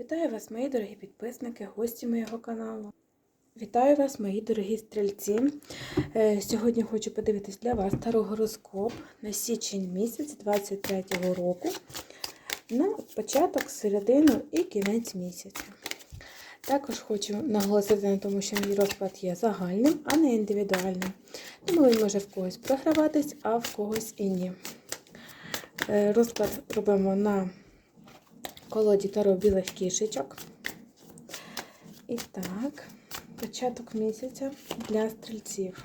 Вітаю вас, мої дорогі підписники, гості моєго каналу. Вітаю вас, мої дорогі стрільці. Е, Сьогодні хочу подивитись для вас старогороскоп на січень місяць 23-го року. На початок, середину і кінець місяця. Також хочу наголосити на тому, що мій розклад є загальним, а не індивідуальним. Тому він може в когось програватись, а в когось і ні. Е, Розклад робимо на колоді таро білих кішечок. І так, початок місяця для стрільців.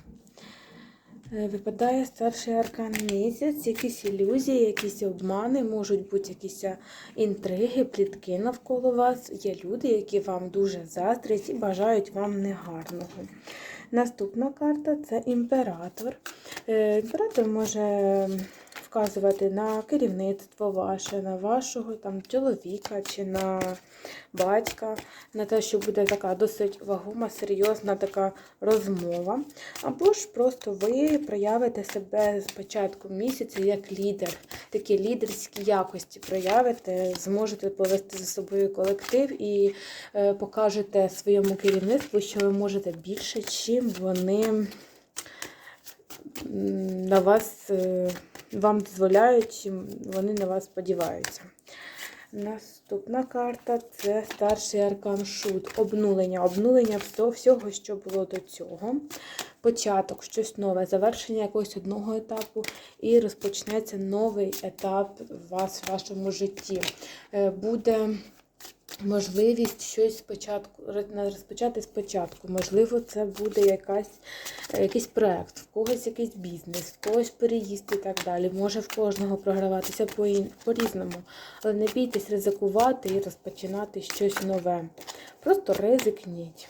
Е, Випадає старший аркан місяць, якісь ілюзії, якісь обмани, можуть бути якісь інтриги, плітки навколо вас. Є люди, які вам дуже заздрять і бажають вам негарного. Наступна карта це імператор. Е, Імператор може вказувати на керівництво ваше, на вашого там чоловіка чи на батька, на те, що буде така досить вагома, серйозна така розмова. Або ж просто ви проявите себе з початку місяця як лідер, такі лідерські якості проявите, зможете повести за собою колектив і е, покажете своєму керівництву, що ви можете більше, чим вони на вас. Вам дозволяють, вони на вас сподіваються. Наступна карта це старший аркан шут. Обнулення. Обнулення всього, всього, що було до цього. Початок, щось нове, завершення якогось одного етапу, і розпочнеться новий етап у вас в вашому житті. Е, Буде можливість щось спочатку розпочати спочатку. Можливо, це буде якась, е, якийсь проект, в когось якийсь бізнес, в когось переїзд і так далі. Може в кожного програватися по- по-різному. Але не бійтесь ризикувати і розпочинати щось нове. Просто ризикніть.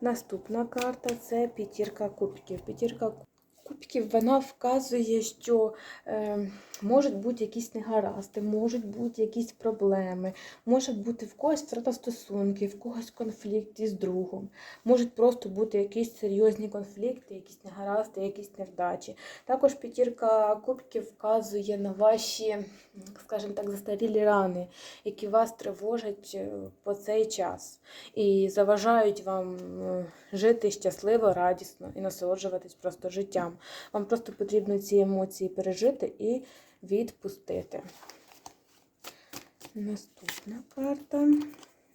Наступна карта це п'ятірка кубків. П'ятірка кубків вона вказує, що е, можуть бути якісь негаразди, можуть бути якісь проблеми, може бути в когось втрата стосунків, в когось конфлікт із другом, можуть просто бути якісь серйозні конфлікти, якісь негаразди, якісь невдачі. Також п'ятірка кубків вказує на ваші, скажімо так, застарілі рани, які вас тривожать е, по цей час і заважають вам е, жити щасливо, радісно і насолоджуватись просто життям. Вам просто потрібно ці емоції пережити і відпустити. Наступна карта.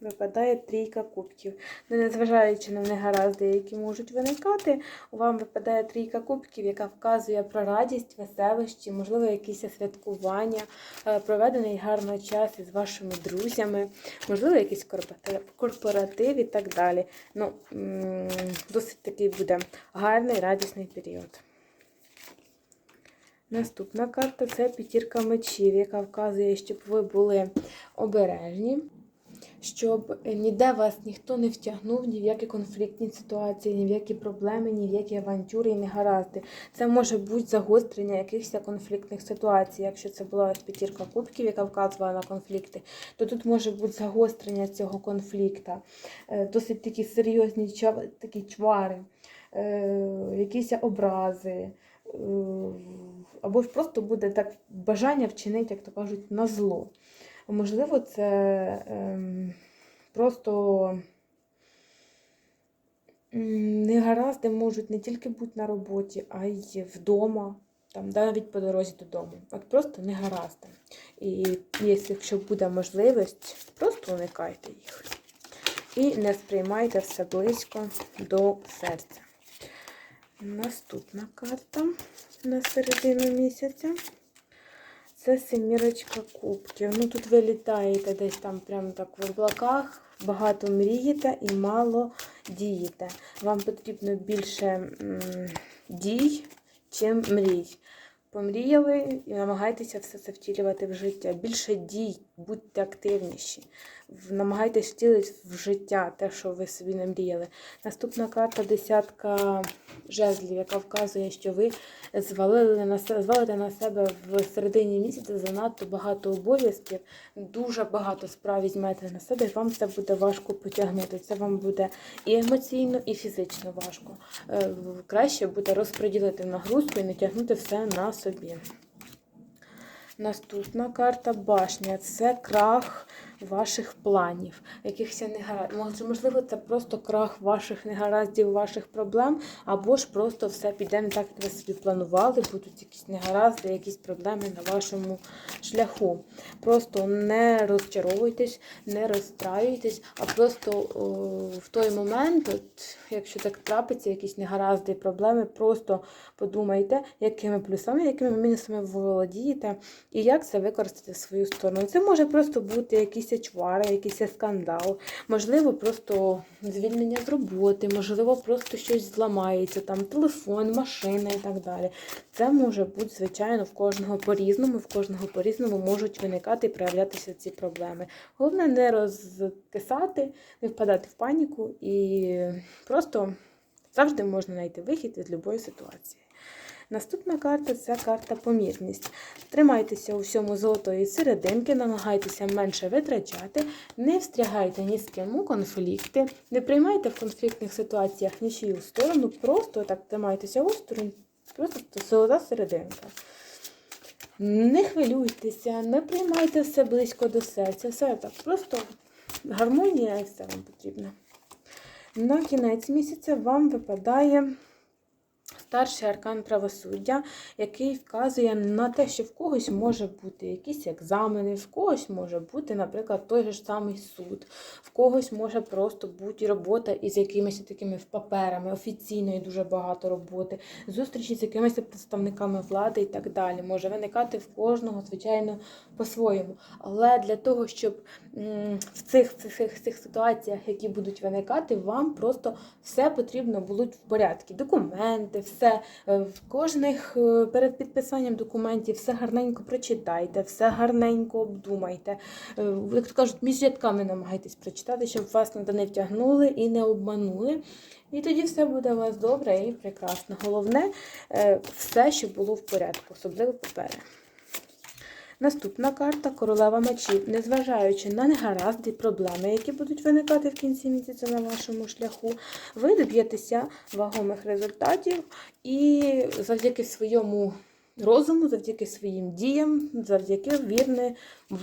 Випадає трійка кубків. Ну, Незважаючи на негаразди, які можуть виникати, вам випадає трійка кубків, яка вказує про радість, веселощі, можливо, якісь святкування, е, проведений гарно час із вашими друзями, можливо, корпоратив- корпоратив і так далі. Ну, Досить такий буде гарний, радісний період. Наступна карта це п'ятірка мечів, яка вказує, щоб ви були обережні, щоб ніде вас ніхто не втягнув ні в які конфліктні ситуації, ні в які проблеми, ні в які авантюри і негаразди. Це може бути загострення якихось конфліктних ситуацій. Якщо це була п'ятірка кубків, яка вказувала на конфлікти, то тут може бути загострення цього конфлікта, Е, досить такі серйозні такі чвари, е, якісь образи. Е, Або ж просто буде так бажання вчинити, як то кажуть, на зло. Можливо, це ем, просто негаразди можуть не тільки бути на роботі, а й вдома, там, навіть по дорозі додому. От просто негаразди. І якщо буде можливість, просто уникайте їх. І не сприймайте все близько до серця. Наступна карта на середину місяця. Це семірочка кубків. Ну тут ви літаєте десь там прямо так в облаках, багато мрієте і мало дієте. Вам потрібно більше м, дій, чим мрій. Помріяли і намагайтеся все це втілювати в життя. Більше дій, будьте активніші. Намагайтесь втілити в життя те, що ви собі не мріяли. Наступна карта десятка жезлів, яка вказує, що ви звалили на себе, звалите на себе в середині місяця занадто багато обов'язків, дуже багато справ візьмете на себе, і вам це буде важко потягнути. Це вам буде і емоційно, і фізично важко. Е, Краще буде розподілити нагрузку і не тягнути все на собі. Наступна карта башня це крах ваших планів, якихось негараздів. Можливо, це просто крах ваших негараздів, ваших проблем, або ж просто все піде не так, як ви собі планували, будуть якісь негаразди, якісь проблеми на вашому шляху. Просто не розчаровуйтесь, не розстраюйтесь, а просто о, в той момент, от, якщо так трапиться, якісь негаразди і проблеми, просто подумайте, якими плюсами, якими мінусами ви володієте, і як це використати в свою сторону. Це може просто бути якісь чвари, якийсь скандал, можливо, просто звільнення з роботи, можливо, просто щось зламається, там телефон, машина і так далі. Це може бути, звичайно, в кожного по-різному, в кожного по-різному можуть виникати і проявлятися ці проблеми. Головне не розкисати, не впадати в паніку і просто завжди можна знайти вихід із будь-якої ситуації. Наступна карта це карта помірність. Тримайтеся у всьому золотої серединки, намагайтеся менше витрачати, не встрягайте ні з ким у конфлікти, не приймайте в конфліктних ситуаціях нічию сторону, просто так тримайтеся осторонь, просто золота серединка. Не хвилюйтеся, не приймайте все близько до серця. Все так, просто гармонія і все вам потрібно. На кінець місяця вам випадає старший аркан правосуддя, який вказує на те, що в когось може бути якісь екзамени, в когось може бути, наприклад, той же ж самий суд, в когось може просто бути робота із якимись такими паперами, офіційної дуже багато роботи, зустрічі з якимись представниками влади і так далі. Може виникати в кожного, звичайно, по-своєму. Але для того, щоб в цих, в цих, в цих ситуаціях, які будуть виникати, вам просто все потрібно будуть в порядку. Документи, все е, в кожних е, перед підписанням документів все гарненько прочитайте, все гарненько обдумайте. Е, Як то кажуть, між рядками намагайтесь прочитати, щоб вас не втягнули і не обманули. І тоді все буде у вас добре і прекрасно. Головне, все, щоб було в порядку, особливо папери. Наступна карта королева мечів. Незважаючи на негаразди проблеми, які будуть виникати в кінці місяця на вашому шляху, ви доб'єтеся вагомих результатів і завдяки своєму розуму, завдяки своїм діям, завдяки вірним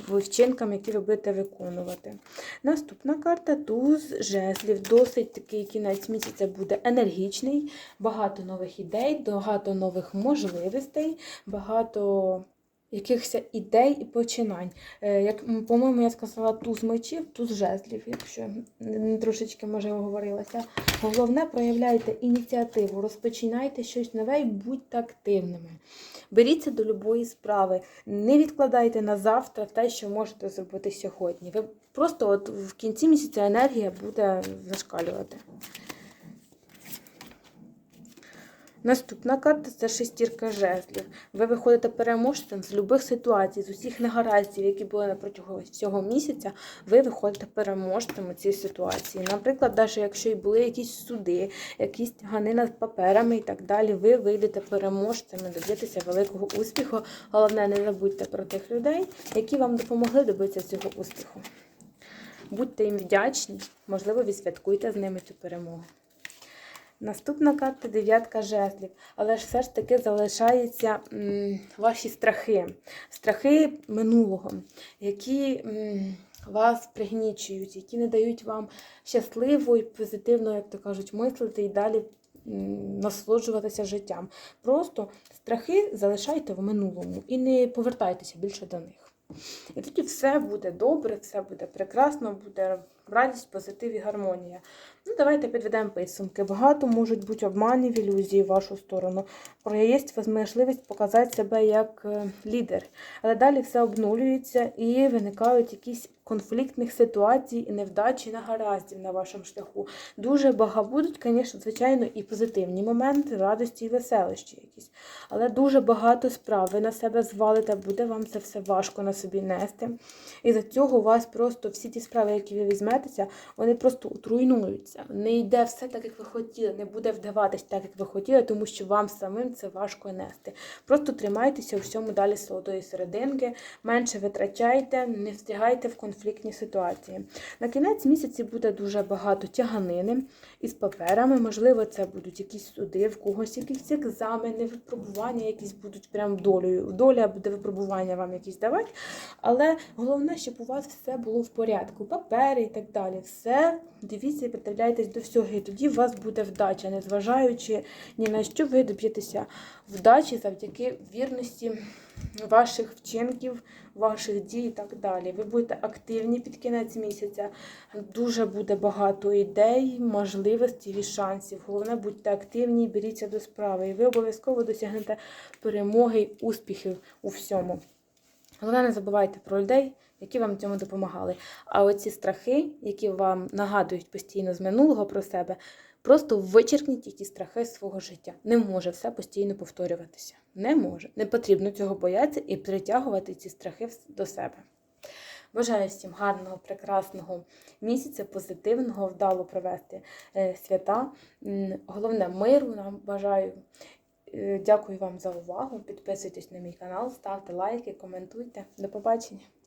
вчинкам, які ви будете виконувати. Наступна карта туз жезлів. Досить такий кінець місяця буде енергічний, багато нових ідей, багато нових можливостей, багато якихось ідей і починань. Е, як, По-моєму, я сказала туз мечів, туз жезлів, якщо трошечки може оговорилася. Головне, проявляйте ініціативу, розпочинайте щось нове і будьте активними. Беріться до любої справи, не відкладайте на завтра те, що можете зробити сьогодні. Ви Просто от в кінці місяця енергія буде зашкалювати. Наступна карта це шестірка жезлів. Ви виходите переможцем з будь-яких ситуацій, з усіх негараздів, які були на протягом цього місяця, ви виходите переможцем у цій ситуації. Наприклад, навіть якщо і були якісь суди, якісь тягани над паперами і так далі, ви вийдете переможцями, доб'єтеся великого успіху. Головне, не забудьте про тих людей, які вам допомогли добитися цього успіху. Будьте їм вдячні, можливо, відсвяткуйте з ними цю перемогу. Наступна карта дев'ятка жезлів, але ж все ж таки залишаються м, ваші страхи, страхи минулого, які м, вас пригнічують, які не дають вам щасливо і позитивно, як то кажуть, мислити і далі м, насолоджуватися життям. Просто страхи залишайте в минулому і не повертайтеся більше до них. І тоді все буде добре, все буде прекрасно, буде радість, позитив і гармонія. Ну, Давайте підведемо підсумки. Багато можуть бути обманів, ілюзії в вашу сторону. Є можливість показати себе як е, лідер. Але далі все обнулюється і виникають якісь конфліктних ситуацій і невдачі на гараздів на вашому шляху. Дуже багато будуть, звісно, звичайно, і позитивні моменти, радості і веселощі якісь. Але дуже багато справ ви на себе звалите, буде вам це все важко на собі нести. І за цього у вас просто всі ті справи, які ви візьметеся, вони просто утруйнуються. Не йде все так, як ви хотіли, не буде вдаватись так, як ви хотіли, тому що вам самим це важко нести. Просто тримайтеся у всьому далі солодої серединки, менше витрачайте, не встигайте в конфліктні ситуації. На кінець місяці буде дуже багато тяганини із паперами. Можливо, це будуть якісь суди, в когось якісь екзамени, випробування, якісь будуть прям долею. Доля буде випробування вам якісь давати. Але головне, щоб у вас все було в порядку. Папери і так далі. Все, дивіться і придивляйтесь до всього. І тоді у вас буде вдача, незважаючи ні на що ви доб'єтеся вдачі завдяки вірності ваших вчинків, ваших дій і так далі. Ви будете активні під кінець місяця. Дуже буде багато ідей, можливостей і шансів. Головне, будьте активні, беріться до справи. І ви обов'язково досягнете перемоги й успіхів у всьому. Головне, не забувайте про людей, які вам цьому допомагали. А оці страхи, які вам нагадують постійно з минулого про себе, просто вичеркніть ті страхи з свого життя. Не може все постійно повторюватися. Не може. Не потрібно цього боятися і притягувати ці страхи до себе. Бажаю всім гарного, прекрасного місяця, позитивного, вдало провести е, свята. Головне миру нам бажаю. Е, Дякую вам за увагу. Підписуйтесь на мій канал, ставте лайки, коментуйте. До побачення!